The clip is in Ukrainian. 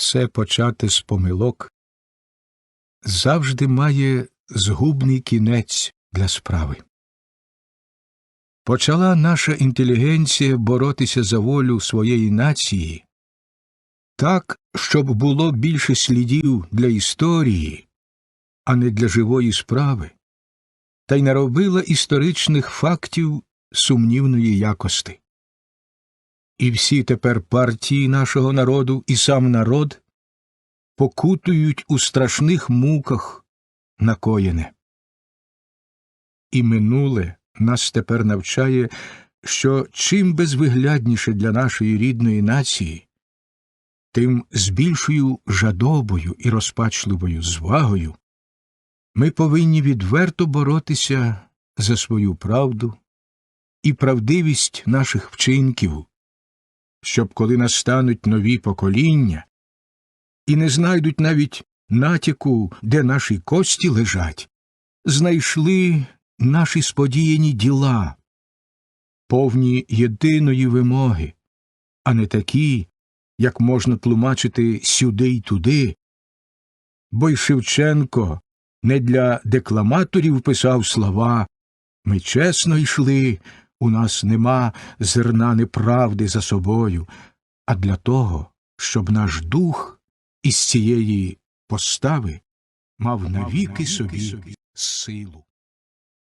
все почати з помилок, завжди має згубний кінець для справи. Почала наша інтелігенція боротися за волю своєї нації так, щоб було більше слідів для історії, а не для живої справи, та й наробила історичних фактів сумнівної якости. І всі тепер партії нашого народу і сам народ покутують у страшних муках накоєне. І минуле нас тепер навчає, що чим безвиглядніше для нашої рідної нації, тим з більшою жадобою і розпачливою звагою ми повинні відверто боротися за свою правду і правдивість наших вчинків, щоб коли настануть нові покоління і не знайдуть навіть натяку, де наші кості лежать, знайшли наші сподіяні діла, повні єдиної вимоги, а не такі, як можна тлумачити сюди й туди. Бо й Шевченко не для декламаторів писав слова Ми чесно йшли, у нас нема зерна неправди за собою, а для того, щоб наш дух із цієї постави мав навіки собі силу.